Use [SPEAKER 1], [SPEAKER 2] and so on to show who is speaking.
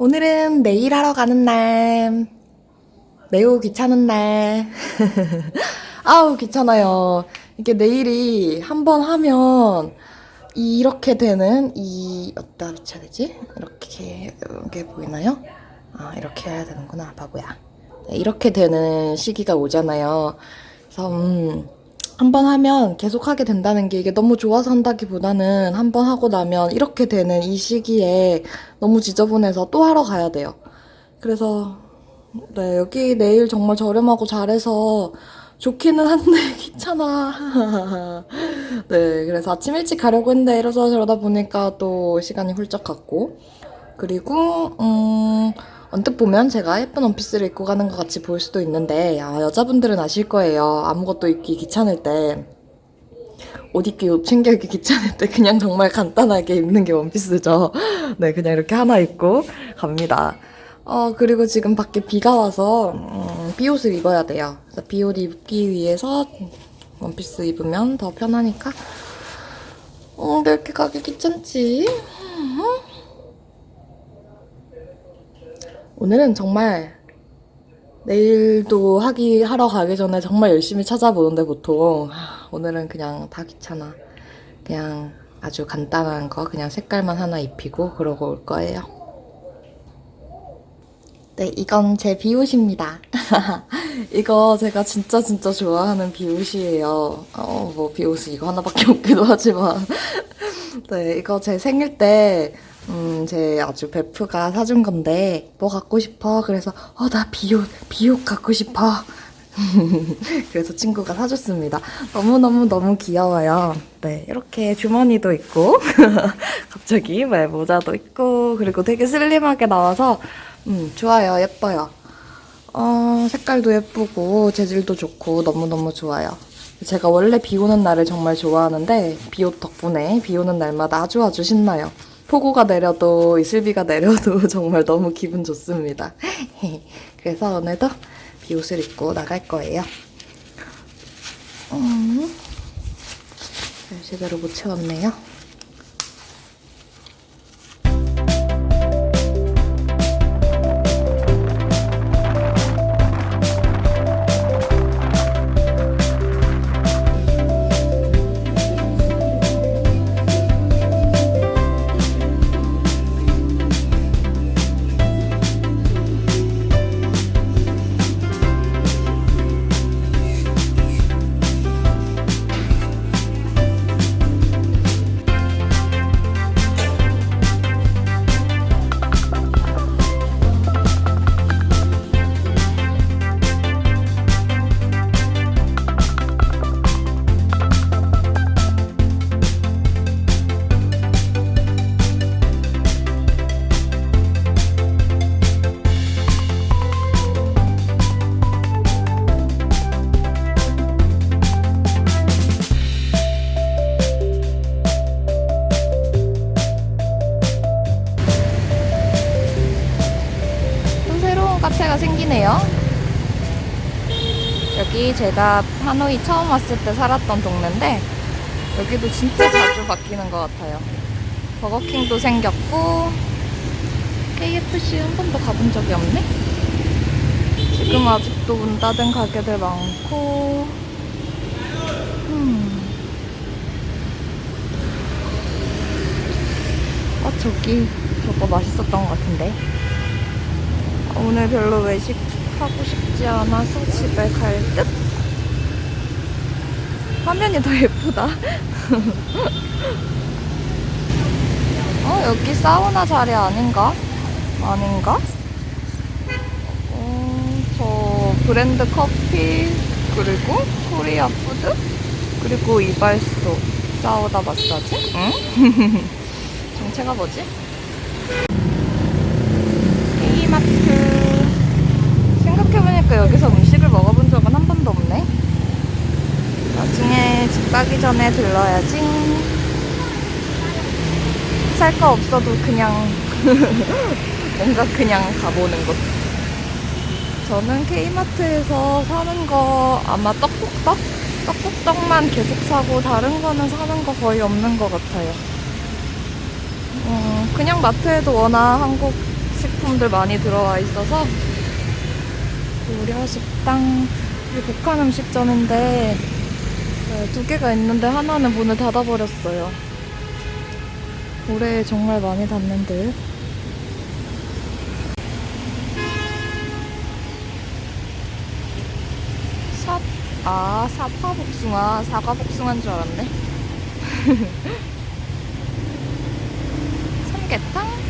[SPEAKER 1] 오늘은 내일 하러 가는 날. 매우 귀찮은 날. 아우, 귀찮아요. 이게 내일이 한 번 하면 이렇게 되는 이, 어디다 붙여야 되지? 이렇게, 이게 보이나요? 아, 이렇게 해야 되는구나, 바보야. 네, 이렇게 되는 시기가 오잖아요. 그래서, 음, 한 번 하면 계속 하게 된다는 게 이게 너무 좋아서 한다기보다는 한 번 하고 나면 이렇게 되는 이 시기에 너무 지저분해서 또 하러 가야 돼요. 그래서 네, 여기 내일 정말 저렴하고 잘해서 좋기는 한데 귀찮아. 네, 그래서 아침 일찍 가려고 했는데 이러서 저러다 보니까 또 시간이 훌쩍 갔고 그리고 음 언뜻 보면 제가 예쁜 원피스를 입고 가는 것 같이 보일 수도 있는데 아, 여자분들은 아실 거예요. 아무것도 입기 귀찮을 때 옷 입기, 옷 챙겨 입기 귀찮을 때 그냥 정말 간단하게 입는 게 원피스죠. 네, 그냥 이렇게 하나 입고 갑니다. 어, 그리고 지금 밖에 비가 와서, 음, 비옷을 입어야 돼요. 비옷 입기 위해서 원피스 입으면 더 편하니까. 음, 왜 이렇게 가기 귀찮지? 음. 오늘은 정말 내일도 하기 하러 가기 전에 정말 열심히 찾아보는데 보통 하, 오늘은 그냥 다 귀찮아. 그냥 아주 간단한 거 그냥 색깔만 하나 입히고 그러고 올 거예요. 네, 이건 제 비옷입니다. 이거 제가 진짜 진짜 좋아하는 비옷이에요. 어, 뭐 비옷이 이거 하나밖에 없기도 하지만 네, 이거 제 생일 때, 음, 제 아주 베프가 사준 건데, 뭐 갖고 싶어? 그래서, 어, 나 비옷, 비옷 갖고 싶어. 그래서 친구가 사줬습니다. 너무너무 너무 귀여워요. 네, 이렇게 주머니도 있고, 갑자기 말 모자도 있고, 그리고 되게 슬림하게 나와서, 음, 좋아요. 예뻐요. 어, 색깔도 예쁘고, 재질도 좋고, 너무너무 좋아요. 제가 원래 비 오는 날을 정말 좋아하는데, 비 옷 덕분에 비 오는 날마다 아주 아주 신나요. 폭우가 내려도, 이슬비가 내려도 정말 너무 기분 좋습니다. 그래서 오늘도 비옷을 입고 나갈 거예요. 음, 잘 제대로 못 채웠네요. 카페가 생기네요. 여기 제가 하노이 처음 왔을 때 살았던 동네인데 여기도 진짜 자주 바뀌는 것 같아요. 버거킹도 생겼고 KFC 한 번도 가본 적이 없네. 지금 아직도 문 닫은 가게들 많고 음. 아 저기 저거 맛있었던 것 같은데 오늘 별로 외식하고 싶지 않아서 집에 갈 듯? 화면이 더 예쁘다. 어, 여기 사우나 자리 아닌가? 아닌가? 어, 저 브랜드 커피, 그리고 코리아 푸드, 그리고 이발소, 사우나 마사지? 응? 정체가 뭐지? K마트 생각해보니까 여기서 음식을 먹어본 적은 한 번도 없네. 나중에 집 가기 전에 들러야지. 살 거 없어도 그냥 뭔가 그냥 가보는 곳. 저는 K마트에서 사는 거 아마 떡국떡? 떡국떡만 계속 사고 다른 거는 사는 거 거의 없는 것 같아요. 음, 그냥 마트에도 워낙 한국 식품 상품들 많이 들어와 있어서 고려식당 이 북한 음식점인데 네, 두 개가 있는데 하나는 문을 닫아버렸어요. 올해 정말 많이 닫는 듯. 삽, 아, 사파 복숭아, 사과 복숭아인 줄 알았네. 삼계탕? 음.